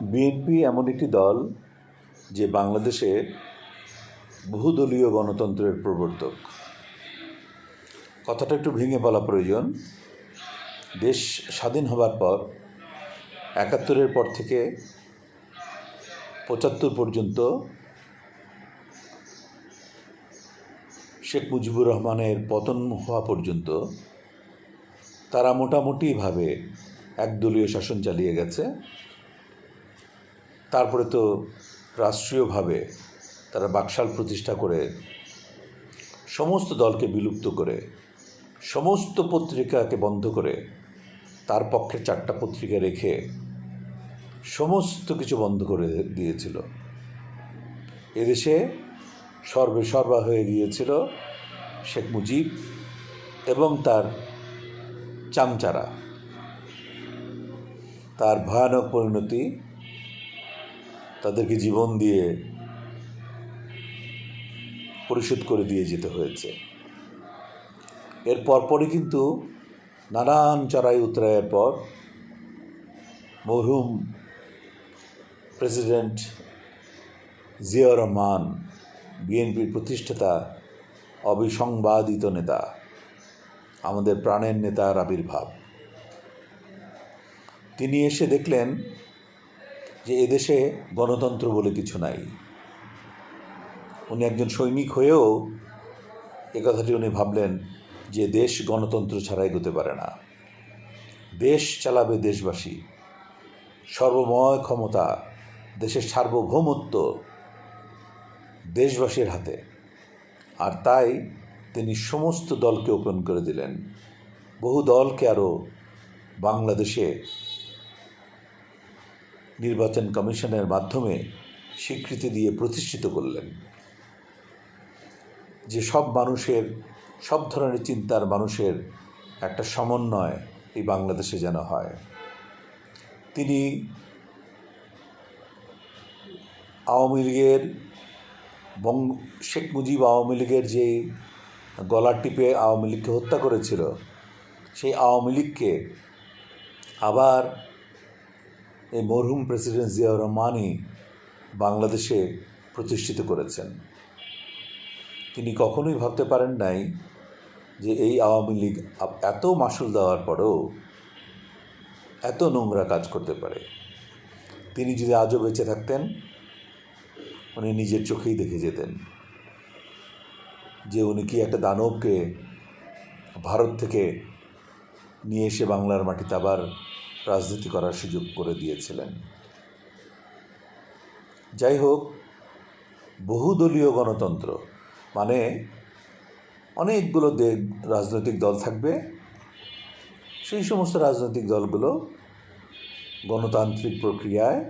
BNP এমন একটি দল যে বাংলাদেশে বহুদলীয় গণতন্ত্রের প্রবর্তক। কথাটা একটু ভেঙে বলা প্রয়োজন। দেশ স্বাধীন হবার পর, একাত্তরের পর থেকে পঁচাত্তর পর্যন্ত শেখ মুজিবুর রহমানের পতন হওয়া পর্যন্ত তারা মোটামুটিভাবে একদলীয় শাসন চালিয়ে গেছে। তারপরে তো রাষ্ট্রীয়ভাবে তারা বাকশাল প্রতিষ্ঠা করে সমস্ত দলকে বিলুপ্ত করে, সমস্ত পত্রিকাকে বন্ধ করে তার পক্ষে চারটা পত্রিকা রেখে সমস্ত কিছু বন্ধ করে দিয়েছিল। এদেশে সর্বে সর্বা হয়ে গিয়েছিল শেখ মুজিব এবং তার চামচারা। তার ভয়ানক পরিণতি তাদেরকে জীবন দিয়ে পরিশোধ করে দিয়ে যেতে হয়েছে। এর পরপরই কিন্তু নানান চড়াই উতরাইয়ের পর মরহুম প্রেসিডেন্ট জিয়া রহমান, বিএনপির প্রতিষ্ঠাতা, অবিসংবাদিত নেতা, আমাদের প্রাণের নেতার আবির্ভাব তিনি এসে দেখলেন যে এদেশে গণতন্ত্র বলে কিছু নাই। উনি একজন সৈনিক হয়েও এ কথাটি উনি ভাবলেন যে দেশ গণতন্ত্র ছাড়াই এগোতে পারে না। দেশ চালাবে দেশবাসী। সর্বময় ক্ষমতা, দেশের সার্বভৌমত্ব দেশবাসীর হাতে। আর তাই তিনি সমস্ত দলকে ওপেন করে দিলেন। বহু দলকে আরও বাংলাদেশে নির্বাচন কমিশনের মাধ্যমে স্বীকৃতি দিয়ে প্রতিষ্ঠিত করলেন। যে সব মানুষের, সব ধরনের চিন্তার মানুষের একটা সমন্বয় এই বাংলাদেশে যেন হয়। তিনি আওয়ামী লীগের বঙ্গ, শেখ মুজিব আওয়ামী লীগের যে গলা টিপে আওয়ামী লীগকে হত্যা করেছিল, সেই আওয়ামী লীগকে আবার এই মরহুম প্রেসিডেন্ট জিয়াউর রহমানই বাংলাদেশে প্রতিষ্ঠিত করেছেন। তিনি কখনোই ভাবতে পারেন নাই যে এই আওয়ামী লীগ এত মাসুল দেওয়ার পরেও এত নোংরা কাজ করতে পারে। তিনি যদি আজও বেঁচে থাকতেন, উনি নিজের চোখেই দেখে যেতেন যে উনি কি একটা দানবকে ভারত থেকে নিয়ে এসে বাংলার মাটিতে আবার রাজনীতি করার সুযোগ করে দিয়েছিলেন। যাই হোক, বহুদলীয় গণতন্ত্র মানে অনেকগুলো রাজনৈতিক দল থাকবে। সেই সমস্ত রাজনৈতিক দলগুলো গণতান্ত্রিক প্রক্রিয়ায়,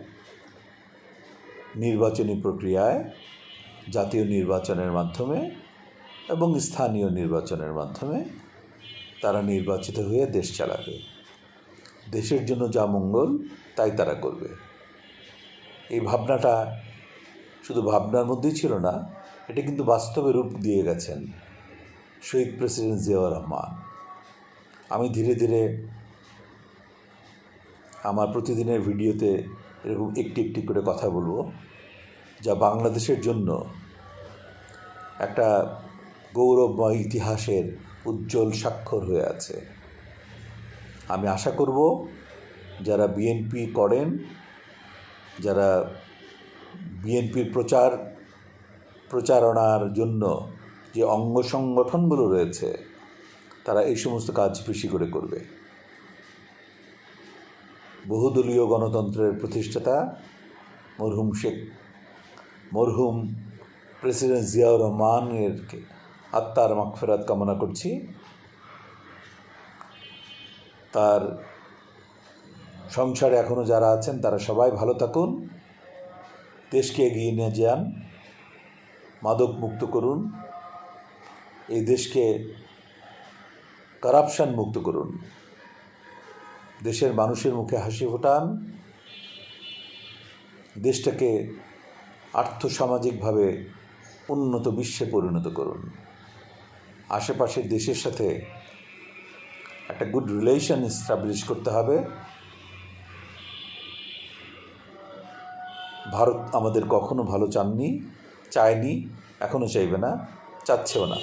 নির্বাচনী প্রক্রিয়ায়, জাতীয় নির্বাচনের মাধ্যমে এবং স্থানীয় নির্বাচনের মাধ্যমে তারা নির্বাচিত হয়ে দেশ চালাবে। দেশের জন্য যা মঙ্গল, তাই তারা করবে। এই ভাবনাটা শুধু ভাবনার মধ্যেই ছিল না, এটা কিন্তু বাস্তবে রূপ দিয়ে গেছেন শহীদ প্রেসিডেন্ট জিয়াউর রহমান। আমি ধীরে ধীরে আমার প্রতিদিনের ভিডিওতে এরকম একটি একটি করে কথা বলব, যা বাংলাদেশের জন্য একটা গৌরবময় ইতিহাসের উজ্জ্বল স্বাক্ষর হয়ে আছে। আমি আশা করব যারা বিএনপি করেন, যারা বিএনপির প্রচার, প্রচারণার জন্য যে অঙ্গ সংগঠনগুলো রয়েছে, তারা এই সমস্ত কাজ বেশি করে করবে। বহুদলীয় গণতন্ত্রের প্রতিষ্ঠাতা মরহুম শেখ, মরহুম প্রেসিডেন্ট জিয়াউর রহমানের আত্মার মাগফেরাত কামনা করছি। তার সংসারে এখনও যারা আছেন, তারা সবাই ভালো থাকুন। দেশকে এগিয়ে নিয়ে যান। মাদক মুক্ত করুন। এই দেশকে কারাপশান মুক্ত করুন। দেশের মানুষের মুখে হাসি ফোটান। দেশটাকে আর্থসামাজিকভাবে উন্নত বিশ্বে পরিণত করুন। আশেপাশের দেশের সাথে একটা গুড রিলেশন এস্টাবলিশ করতে হবে। ভারত আমাদের কখনো ভালো চাননি, চায়নি এখনও চাইবে না, চাচ্ছেও না।